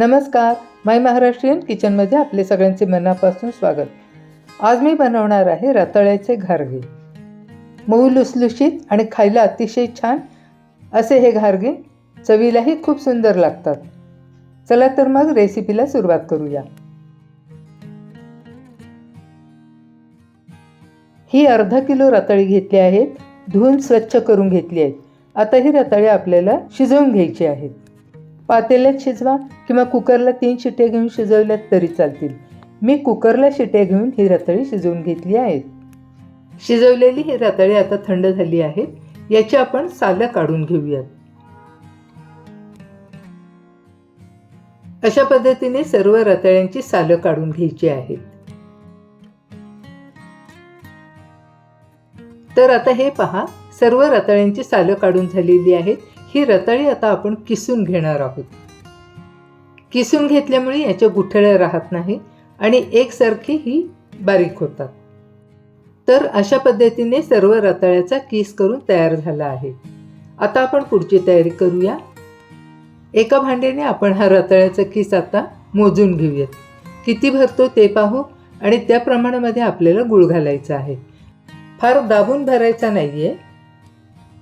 नमस्कार. माय महाराष्ट्रीयन किचनमध्ये आपले सगळ्यांचे मनापासून स्वागत. आज मी बनवणार आहे रताळ्याचे घारगे मऊ लुसलुशीत आणि खायला अतिशय छान असे हे घारगे चवीलाही खूप सुंदर लागतात. चला तर मग रेसिपीला सुरुवात करूया. ही अर्धा किलो रताळी घेतली आहेत. धुवून स्वच्छ करून घेतली आहेत. आता ही रताळी आपल्याला शिजवून घ्यायची आहेत. पातेल्यात शिजवा किंवा कुकरला तीन शिट्या घेऊन शिजवल्यात तरी चालतील. मी कुकरला शिट्या घेऊन ही रताळी शिजवून घेतली आहेत. शिजवलेली ही रताळी आता थंड झाली आहे. याची आपण सालं काढून घेऊयात. अशा पद्धतीने सर्व रताळ्यांची सालं काढून घ्यायची आहेत. तर आता हे पहा सर्व रताळ्यांची सालं काढून झालेली आहेत. ही रताळी आता आपण किसून घेणार आहोत. किसून घेतल्यामुळे याच्या गुठळ्या राहत नाही आणि एकसारखी ही बारीक होतात. तर अशा पद्धतीने सर्व रताळ्याचा किस करून तयार झाला आहे. आता आपण पुढची तयारी करूया. एका भांड्याने आपण हा रताळ्याचा किस आता मोजून घेऊयात. किती भरतो ते पाहू आणि त्या प्रमाणामध्ये आपल्याला गुळ घालायचा आहे. फार दाबून भरायचा नाही आहे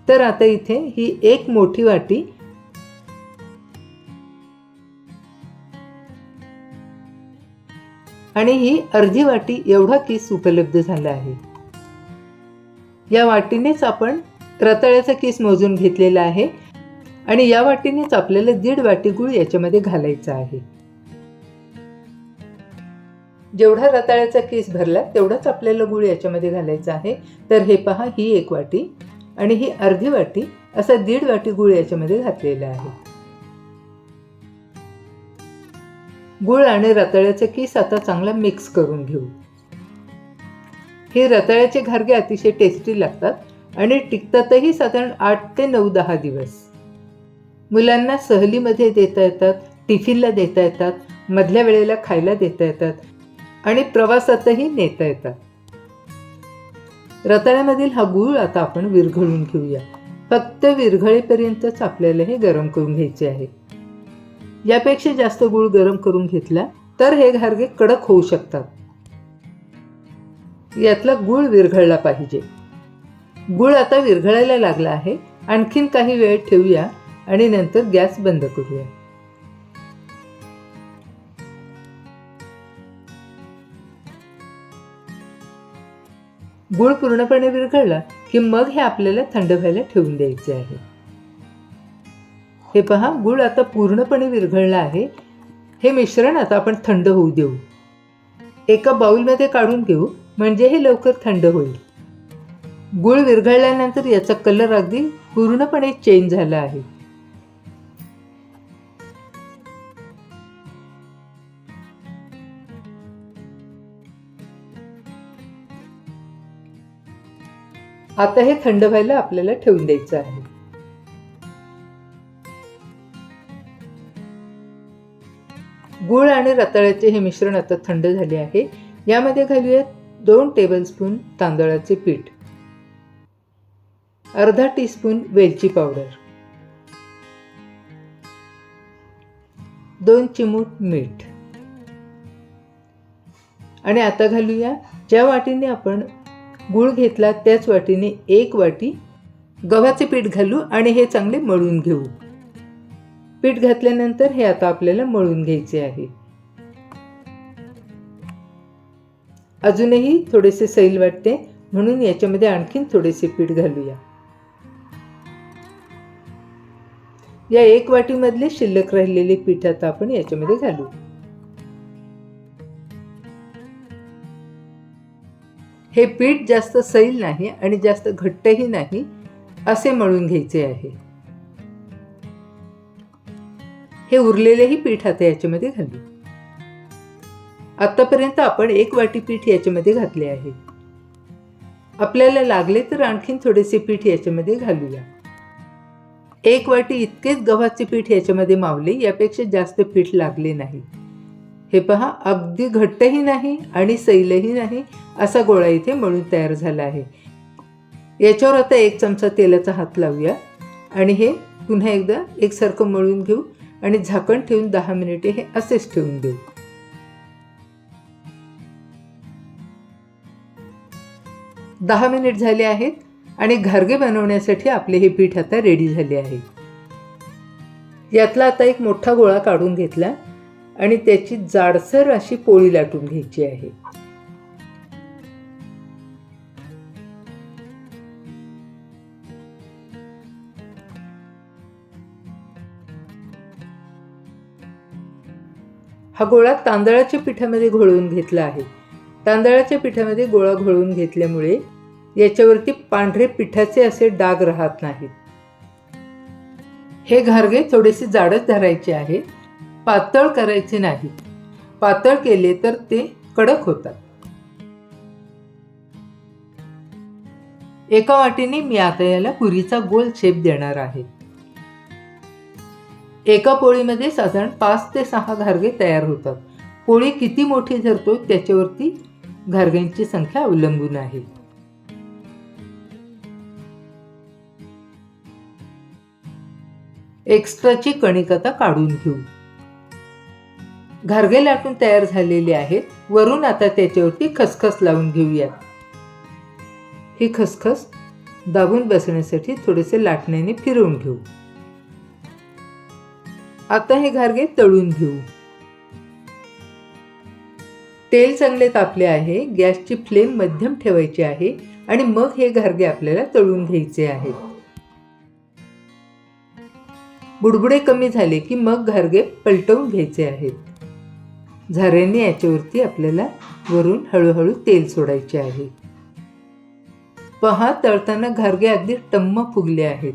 तर आता इथे ही एक मोठी वाटी आणि ही अर्धी वाटी एवढा किस उपलब्ध झाला आहे. या वाटीनेच आपण रताळ्याचा किस मोजून घेतलेला आहे आणि या वाटीनेच आपल्याला दीड वाटी गुळ याच्यामध्ये घालायचा आहे. जेवढा रताळ्याचा किस भरला तेवढाच आपल्याला गुळ याच्यामध्ये घालायचा आहे. तर हे पहा ही एक वाटी आणि ही अर्धी वाटी असा दीड वाटी गुळ याच्यामध्ये घातलेला आहे. गुळ आणि रताळ्याचा किस आता चांगला मिक्स करून घेऊ. हे रताळ्याचे घारगे अतिशय टेस्टी लागतात आणि टिकतातही साधारण आठ ते नऊ दहा दिवस. मुलांना सहलीमध्ये देता येतात टिफिनला देता येतात मधल्या वेळेला खायला देता येतात आणि प्रवासातही नेता येतात. रताळ्यामधील हा गूळ आता आपण विरघळून घेऊया. फक्त विरघळेपर्यंतच आपल्याला हे गरम करून घ्यायचे आहे. यापेक्षा जास्त गूळ गरम करून घेतला तर हे घारगे कडक होऊ शकतात. यातला गूळ विरघळला पाहिजे. गूळ आता विरघळायला लागला आहे. आणखीन काही वेळ ठेवूया आणि नंतर गॅस बंद करूया. गूळ पूर्णपणे विरघळला की मग हे आपल्याला थंड व्हायला ठेवून द्यायचे आहे. हे पहा गूळ आता पूर्णपणे विरघळला आहे. हे मिश्रण आता आपण थंड होऊ देऊ. एका बाउलमध्ये काढून घेऊ म्हणजे हे लवकर थंड होईल. गूळ विरघळल्यानंतर याचा कलर अगदी पूर्णपणे चेंज झाला आहे. आता हे थंड व्हायला आपल्याला ठेवून द्यायचं आहे. गुळ आणि रताळ्याचे हे मिश्रण आता थंड झाले आहे. यामध्ये घालूयात दोन टेबलस्पून तांदळाचे पीठ. अर्धा टीस्पून वेलची पावडर. दोन चिमूट मीठ. आणि आता घालूया ज्या वाटीने आपण गूळ घेतला त्याच वाटीने एक वाटी गव्हाचे पीठ घालू आणि हे चांगले मळून घेऊ. पीठ घातल्यानंतर हे आता आपल्याला मळून घ्यायचे आहे. अजूनही थोडेसे सैल वाटते म्हणून याच्यामध्ये आणखीन थोडेसे पीठ घालूया. या एक वाटीमधले शिल्लक राहिलेले पीठ आता आपण याच्यामध्ये घालू. हे पीठ जास्त सैल नाही आणि जास्त घट्टही नाही असे मळून घ्यायचे आहे. हे उरलेलेही पीठ आता याच्यामध्ये घालू. आतापर्यंत आपण एक वाटी पीठ याच्यामध्ये घातले आहे. आपल्याला लागले तर आणखीन थोडेसे पीठ याच्यामध्ये घालूया. एक वाटी इतकेच गव्हाचे पीठ याच्यामध्ये मावले यापेक्षा जास्त पीठ लागले नाही. हे पहा अगदी घट्टही नाही आणि सैलही नाही असा गोळा इथे मळून तयार झाला आहे. याच्यावर आता एक चमचा तेलाचा हात लावूया. आणि हे पुन्हा एकदा एकसारखं मळून घेऊ आणि झाकण ठेवून दहा मिनिटे हे असेच ठेवून देऊ. दहा मिनिट झाले आहेत आणि घारगे बनवण्यासाठी आपले हे पीठ आता रेडी झाले आहे. यातला आता एक मोठा गोळा काढून घेतला. आणि त्याची जाडसर अशी पोळी लाटून घ्यायची आहे. हा गोळा तांदळाच्या पिठामध्ये घोळवून घेतला आहे. तांदळाच्या पिठामध्ये गोळा घोळवून घेतल्यामुळे याच्यावरती पांढरे पिठाचे असे डाग राहत नाहीत. हे घारगे थोडेसे जाडच धरायचे आहेत. पातळ करायचे नाही. पातळ केले तर ते कडक होतात. एका वाटीने मी आता याला पुरीचा गोल शेप देणार आहे. एका पोळीमध्ये साधारण पाच ते सहा घारगे तयार होतात. पोळी किती मोठी धरतो त्याच्यावरती घारग्यांची संख्या अवलंबून आहे. एक्स्ट्राची कणिक आता काढून घेऊ. घारगे लाटून तयार झालेले आहेत. वरून आता त्याच्यावरती खसखस लावून घेऊयात. ही खसखस दाबून बसण्यासाठी थोडेसे लाटण्याने फिरवून घेऊ. आता हे घारगे तळून घेऊ. तेल चांगले तापले आहे. गॅसची फ्लेम मध्यम ठेवायची आहे आणि मग हे घारगे आपल्याला तळून घ्यायचे आहेत. बुडबुडे कमी झाले की मग घारगे पलटवून घ्यायचे आहेत. झाऱ्याने याच्यावरती आपल्याला वरून हळूहळू तेल सोडायचे आहे. पहा तळताना घारगे अगदी टम्म फुगले आहेत.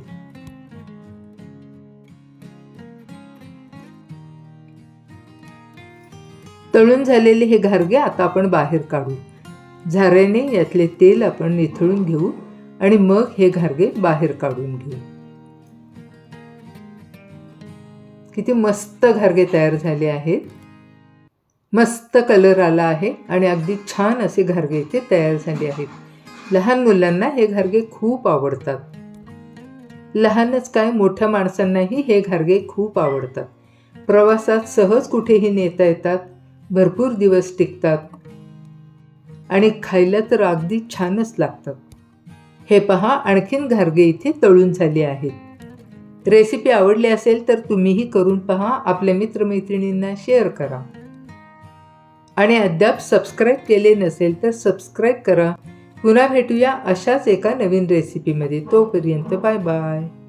तळून झालेले हे घारगे आता आपण बाहेर काढू. झाऱ्याने यातले तेल आपण निथळून घेऊ आणि मग हे घारगे बाहेर काढून घेऊ. किती मस्त घारगे तयार झाले आहेत. मस्त कलर आला आहे आणि अगदी छान असे घारगे इथे तयार झाले आहेत. लहान मुलांना हे घारगे खूप आवडतात. लहानच काय मोठ्या माणसांनाही हे घारगे खूप आवडतात. प्रवासात सहज कुठेही नेता येतात भरपूर दिवस टिकतात आणि खायला तर अगदी छानच लागतात हे पहा आणखीन घारगे इथे तळून झाले आहेत. रेसिपी आवडली असेल तर तुम्हीही करून पहा आपल्या मित्रमैत्रिणींना शेअर करा. आणि अद्याप सबस्क्राईब केले नसेल तर सबस्क्राईब करा. पुन्हा भेटूया अशाच एका नवीन रेसिपीमध्ये तोपर्यंत बाय बाय